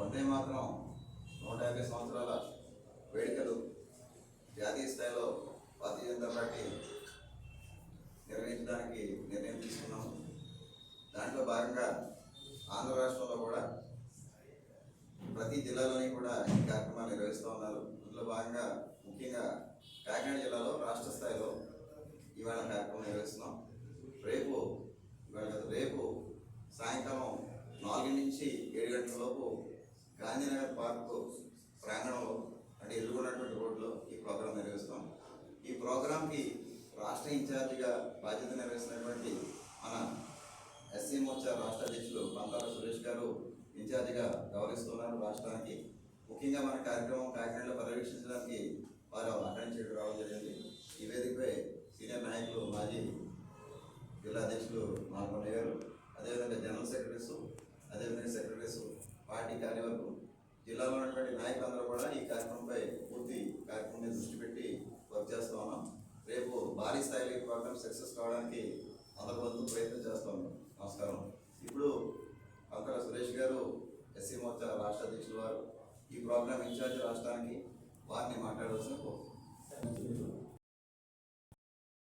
వందే మాత్రం నూట యాభై సంవత్సరాల వేడుకలు జాతీయ స్థాయిలో భారతీయ జనతా పార్టీ నిర్వహించడానికి నిర్ణయం తీసుకున్నాము దాంట్లో భాగంగా ఆంధ్ర రాష్ట్రంలో కూడా ప్రతి జిల్లాలోని కూడా ఈ కార్యక్రమాలు నిర్వహిస్తూ ఉన్నారు. అందులో భాగంగా ముఖ్యంగా కాకినాడ జిల్లాలో రాష్ట్ర స్థాయిలో ఇవాళ కార్యక్రమం నిర్వహిస్తున్నాం. రేపు ఇవాళ రేపు సాయంకాలం నాలుగు నుంచి ఏడు గంటల లోపు గాంధీనగర్ పార్క్ ప్రాంగణంలో అంటే ఎదుర్కొన్నటువంటి రోడ్లో ఈ ప్రోగ్రాం నిర్వహిస్తాం. ఈ ప్రోగ్రాంకి రాష్ట్ర ఇన్ఛార్జిగా బాధ్యత నిర్వహిస్తున్నటువంటి మన ఎస్సీ మోర్చా రాష్ట్ర అధ్యక్షులు పంతాల సురేష్ గారు ఇన్ఛార్జిగా గౌరవిస్తున్నారు రాష్ట్రానికి. ముఖ్యంగా మన కార్యక్రమం కాకినాడలో పర్యవేక్షించడానికి వారు అటెండ్ చేయడం రావడం జరిగింది. ఈ వేదికపై సీనియర్ నాయకులు మాజీ జిల్లా అధ్యక్షులు నాగమణి గారు కార్యవర్గం. జిల్లాలో ఉన్నటువంటి నాయకులందరూ కూడా ఈ కార్యక్రమంపై పూర్తి కార్యక్రమం మీద దృష్టి పెట్టి వర్క్ చేస్తా ఉన్నాం. రేపు భారీ స్థాయిలో ఈ ప్రోగ్రామ్ సక్సెస్ కావడానికి అందరి వంతు ప్రయత్నం చేస్తా ఉన్నాం. నమస్కారం. ఇప్పుడు అంకర సురేష్ గారు ఎస్సీ మోర్చా రాష్ట్ర అధ్యక్షులు వారు ఈ ప్రోగ్రామ్ ఇన్ఛార్జ్ రాష్ట్రానికి వారిని మాట్లాడవలసిన